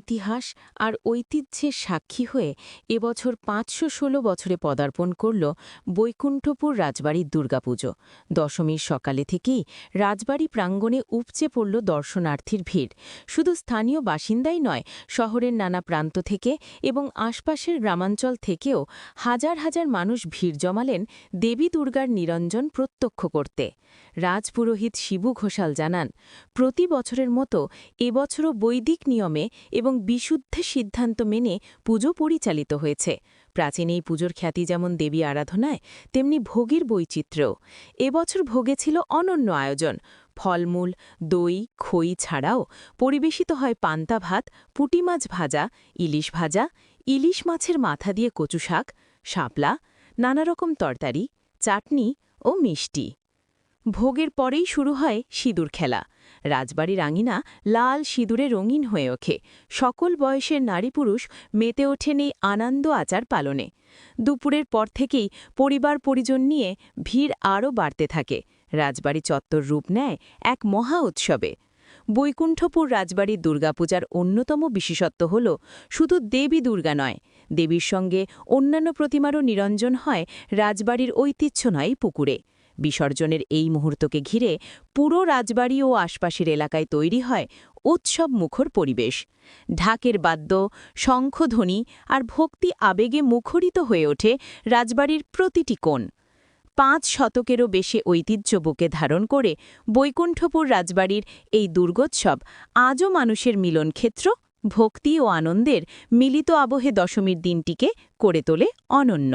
ইতিহাস আর ঐতিহ্যের সাক্ষী হয়ে এবছর পাঁচশো ষোলো বছরে পদার্পণ করল বৈকুণ্ঠপুর রাজবাড়ির দুর্গাপুজো। দশমীর সকালে থেকেই রাজবাড়ি প্রাঙ্গণে উপচে পড়ল দর্শনার্থীর ভিড়। শুধু স্থানীয় বাসিন্দাই নয়, শহরের নানা প্রান্ত থেকে এবং আশপাশের গ্রামাঞ্চল থেকেও হাজার হাজার মানুষ ভিড় জমালেন দেবী দুর্গার নিরঞ্জন প্রত্যক্ষ করতে। রাজপুরোহিত শিবু ঘোষাল জানান, প্রতি বছরের মতো এবছরও বৈদিক নিয়মে এবং বিশুদ্ধ সিদ্ধান্ত মেনে পুজো পরিচালিত হয়েছে। প্রাচীন এই পুজোর খ্যাতি যেমন দেবী আরাধনায়, তেমনি ভোগের বৈচিত্র্যও। এবছর ভোগে ছিল অনন্য আয়োজন। ফলমূল, দই, খই ছাড়াও পরিবেশিত হয় পান্তা ভাত, পুঁটি মাছ ভাজা, ইলিশ ভাজা, ইলিশ মাছের মাথা দিয়ে কচু শাক, শাপলা, নানা রকম তরকারি, চাটনি ও মিষ্টি। ভোগের পরেই শুরু হয় সিঁদুর খেলা। রাজবাড়ির আঙিনা লাল সিঁদুরে রঙিন হয়ে ওঠে। সকল বয়সের নারী পুরুষ মেতে ওঠেন এই আনন্দ আচার পালনে। দুপুরের পর থেকেই পরিবার পরিজন নিয়ে ভিড় আরও বাড়তে থাকে। রাজবাড়ি চত্বর রূপ নেয় এক মহা উৎসবে। বৈকুণ্ঠপুর রাজবাড়ির দুর্গাপূজার অন্যতম বিশেষত্ব হল শুধু দেবী দুর্গা নয়। দেবীর সঙ্গে অন্যান্য প্রতিমারও নিরঞ্জন হয় রাজবাড়ির ঐতিহ্য নয় পুকুরে। বিসর্জনের এই মুহূর্তকে ঘিরে পুরো রাজবাড়ি ও আশপাশের এলাকায় তৈরি হয় উৎসব মুখর পরিবেশ। ঢাকের বাদ্য, শঙ্খধ্বনি আর ভক্তি আবেগে মুখরিত হয়ে ওঠে রাজবাড়ির প্রতিটি কোণ। পাঁচ শতকেরও বেশি ঐতিহ্য বুকে ধারণ করে বৈকুণ্ঠপুর রাজবাড়ির এই দুর্গোৎসব আজও মানুষের মিলনক্ষেত্র, ভক্তি ও আনন্দের মিলিত আবহে দশমীর দিনটিকে করে তোলে অনন্য।